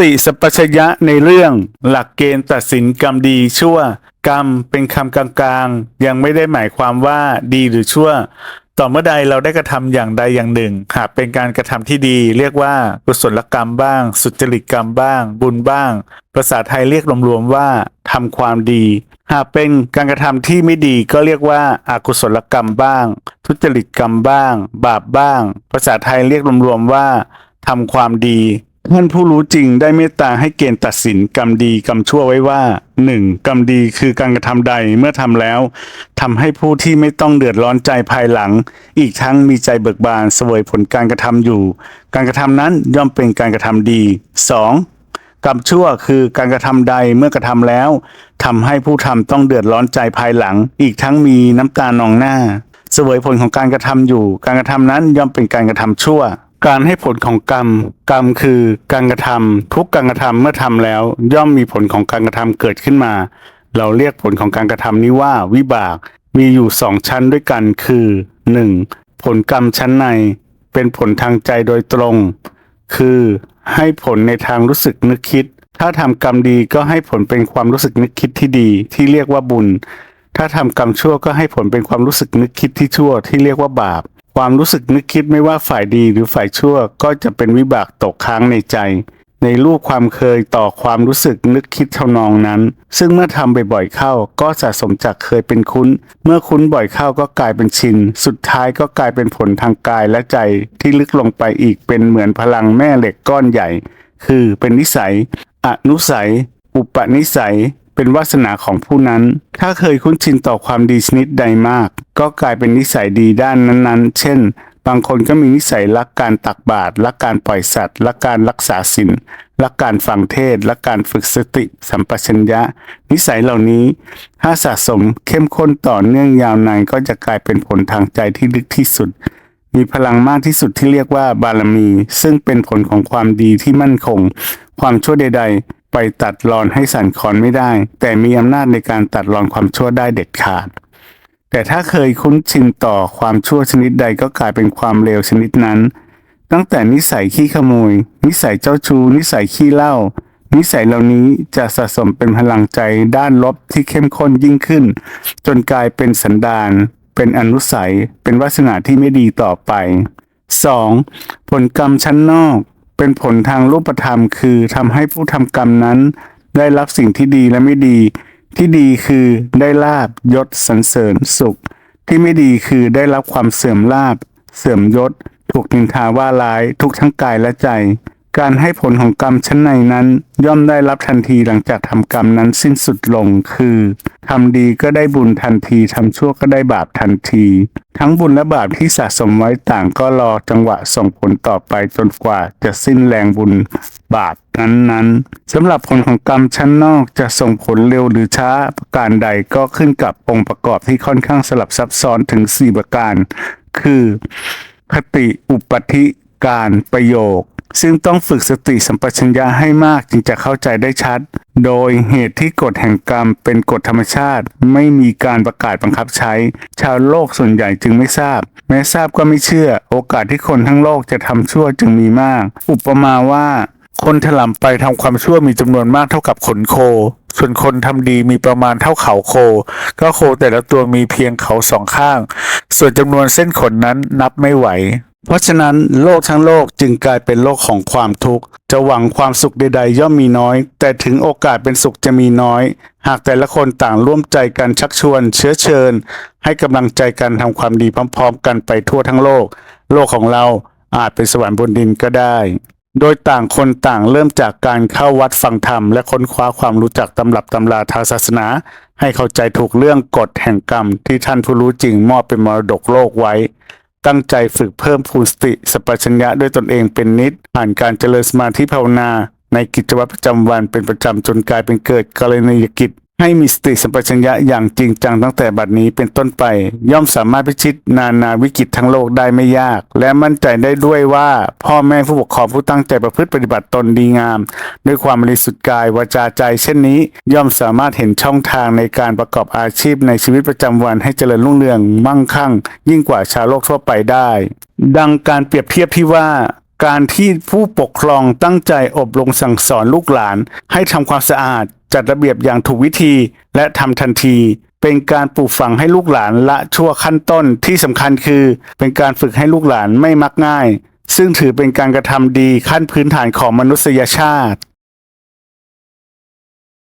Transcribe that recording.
ติสัพพชัญญะในเรื่อง หลักเกณฑ์ตัดสินกรรมดีชั่ว กรรมเป็นคำกลางๆ ยังไม่ได้หมายความว่าดีหรือชั่ว ต่อเมื่อใดเราได้กระทำอย่างใดอย่างหนึ่ง หากเป็นการกระทำที่ดี เรียกว่ากุศลกรรมบ้าง สุจริตกรรมบ้าง บุญบ้าง ภาษาไทยเรียกรวมๆว่าทำความดี หากเป็นการกระทำที่ไม่ดีก็เรียกว่าอากุศลกรรมบ้าง ทุจริตกรรมบ้าง บาปบ้าง ภาษาไทยเรียกรวมๆว่าทำความดี ท่านผู้รู้จริงได้เมตตาให้เกณฑ์ตัดสินกรรมดีกรรมชั่วไว้ว่า 1. กรรมดีคือการกระทำใดเมื่อทำแล้วทำให้ผู้ที่ไม่ต้องเดือดร้อนใจภายหลัง อีกทั้งมีใจเบิกบานเสวยผลการกระทำอยู่ การกระทำนั้นย่อมเป็นการกระทำดี 2. กรรมชั่วคือการกระทำใดเมื่อกระทำแล้วทำให้ผู้ทำต้องเดือดร้อนใจภายหลัง อีกทั้งมีน้ำตานองหน้า เสวยผลของการกระทำอยู่ การกระทำนั้นย่อมเป็นการกระทำชั่ว การให้ผลของกรรม กรรมคือการกระทำทุกการกระทำเมื่อทำแล้ว ย่อมมีผลของการกระทำเกิดขึ้นมา เราเรียกผลของการกระทำนี้ว่าวิบาก มีอยู่สองชั้นด้วยกันคือ 1. ผลกรรมชั้นใน เป็นผลทางใจโดยตรง คือให้ผลในทางรู้สึกนึกคิด ถ้าทำกรรมดีก็ให้ผลเป็นความรู้สึกนึกคิดที่ดี ที่เรียกว่าบุญ ถ้าทำกรรมชั่วก็ให้ผลเป็นความรู้สึกนึกคิดที่ชั่วที่เรียกว่าบาป ความรู้สึกนึกคิดไม่ว่าฝ่ายดีหรือฝ่ายชั่วก็จะเป็นวิบากตกค้างในใจ ในรูปความเคยต่อความรู้สึกนึกคิดเท่านองนั้น ซึ่งเมื่อทำบ่อยๆเข้า ก็สะสมจากเคยเป็นคุ้น เมื่อคุ้นบ่อยเข้าก็กลายเป็นชิน สุดท้ายก็กลายเป็นผลทางกายและใจที่ลึกลงไปอีกเป็นเหมือนพลังแม่เหล็กก้อนใหญ่ คือเป็นนิสัย อนุสัย อุปนิสัย เป็นวาสนาของผู้นั้น ถ้าเคยคุ้นชินต่อความดีชนิดใดมาก ก็กลายเป็นนิสัยดีด้านนั้นๆ เช่น บางคนก็มีนิสัยรักการตักบาตรรักการปล่อยสัตว์รักการรักษาศีลรักการฟังเทศรักการฝึกสติสัมปชัญญะ นิสัยเหล่านี้ ถ้าสะสมเข้มข้นต่อเนื่องยาวนานก็จะกลายเป็นผลทางใจที่ลึกที่สุด มีพลังมากที่สุดที่เรียกว่าบารมี ซึ่งเป็นผลของความดีที่มั่นคง ความชั่วใดๆ ไปตัดรอนให้สั่นคลอนไม่ได้ แต่มีอำนาจในการตัดรอนความชั่วได้เด็ดขาด แต่ถ้าเคยคุ้นชินต่อความชั่วชนิดใดก็กลายเป็นความเลวชนิดนั้น ตั้งแต่นิสัยขี้ขโมย นิสัยเจ้าชู้ นิสัยขี้เหล้านิสัยเหล่านี้จะสะสมเป็นพลังใจด้านลบที่เข้มข้นยิ่งขึ้น จนกลายเป็นสันดาน เป็นอนุสัย เป็นวาสนาที่ไม่ดีต่อไป 2. ผลกรรมชั้นนอก เป็นผลทางรูปธรรม คือทำให้ผู้ทำกรรมนั้น ได้รับสิ่งที่ดีและไม่ดี ที่ดีคือได้ลาบยศสรรเสริญสุข ที่ไม่ดีคือได้รับความเสื่อมลาบ เสื่อมยศ ถูกนินทาว่าร้ายทุกทั้งกายและใจ การให้ผลของกรรมชั้นในนั้น ย่อมได้รับทันทีหลังจากทำกรรมนั้นสิ้นสุดลงคือทำดีก็ได้บุญทันทีทำชั่วก็ได้บาปทันที ทั้งบุญและบาปที่สะสมไว้ต่างก็รอจังหวะส่งผลต่อไปจนกว่าจะสิ้นแรงบุญบาปนั้นๆสำหรับผลของกรรมชั้นนอกจะส่งผลเร็วหรือช้าประการใดก็ขึ้นกับองค์ประกอบที่ค่อนข้างสลับซับซ้อนถึง 4 ประการ คือ คติอุปธิการประโยค ซึ่งต้องฝึกสติสัมปชัญญะให้มากจึงจะเข้าใจได้ชัด โดยเหตุที่กฎแห่งกรรมเป็นกฎธรรมชาติ ไม่มีการประกาศบังคับใช้ ชาวโลกส่วนใหญ่จึงไม่ทราบ แม้ทราบก็ไม่เชื่อ โอกาสที่คนทั้งโลกจะทำชั่วจึงมีมาก อุปมาว่า คนถลำไปทำความชั่วมีจำนวนมากเท่ากับขนโค ส่วนคนทำดีมีประมาณเท่าเขาโค ก็โคแต่ละตัวมีเพียงเขาสองข้าง ส่วนจำนวนเส้นขนนั้นนับไม่ไหว เพราะฉะนั้นโลกทั้งโลกจึงกลายเป็นโลกของความทุกข์ จะหวังความสุขใดๆ ย่อมมีน้อย แต่ถึงโอกาสเป็นสุขจะมีน้อย หากแต่ละคนต่างร่วมใจกันชักชวน เชื้อเชิญ ให้กำลังใจกันทำความดีพร้อมๆ กันไปทั่วทั้งโลก โลกของเราอาจเป็นสวรรค์บนดินก็ได้ โดยต่างคนต่างเริ่มจากการเข้าวัดฟังธรรม และค้นคว้าความรู้จักตำรับตำราทางศาสนา ให้เข้าใจถูกเรื่องกฎแห่งกรรมที่ท่านผู้รู้จริงมอบเป็นมรดกโลกไว้ ตั้งใจฝึกเพิ่มพูนสติสัพพัญญะด้วยตนเองเป็นนิด ผ่านการเจริญสมาธิภาวนา ในกิจวัตรประจำวันเป็นประจำจนกลายเป็นเกิดกรณียกิจ ให้มีสติสัมปชัญญะอย่างจริงจังตั้งแต่บัดนี้เป็นต้นไป ย่อมสามารถพิชิตนานาวิกฤตทั้งโลกได้ไม่ยาก และมั่นใจได้ด้วยว่า พ่อแม่ผู้ปกครองผู้ตั้งใจประพฤติปฏิบัติตนดีงาม ด้วยความบริสุทธิ์กายวาจาใจเช่นนี้ ย่อมสามารถเห็นช่องทางในการประกอบอาชีพในชีวิตประจำวันให้เจริญรุ่งเรืองมั่งคั่ง ยิ่งกว่าชาวโลกทั่วไปได้ ดังการเปรียบเทียบที่ว่า การที่ผู้ปกครองตั้งใจอบรมสั่งสอนลูกหลาน ให้ทำความสะอาด จัดระเบียบอย่างถูกวิธี และทำทันที เป็นการปลูกฝังให้ลูกหลานละชั่วขั้นต้นที่สำคัญคือ เป็นการฝึกให้ลูกหลานไม่มักง่าย ซึ่งถือเป็นการกระทำดีขั้นพื้นฐานของมนุษยชาติ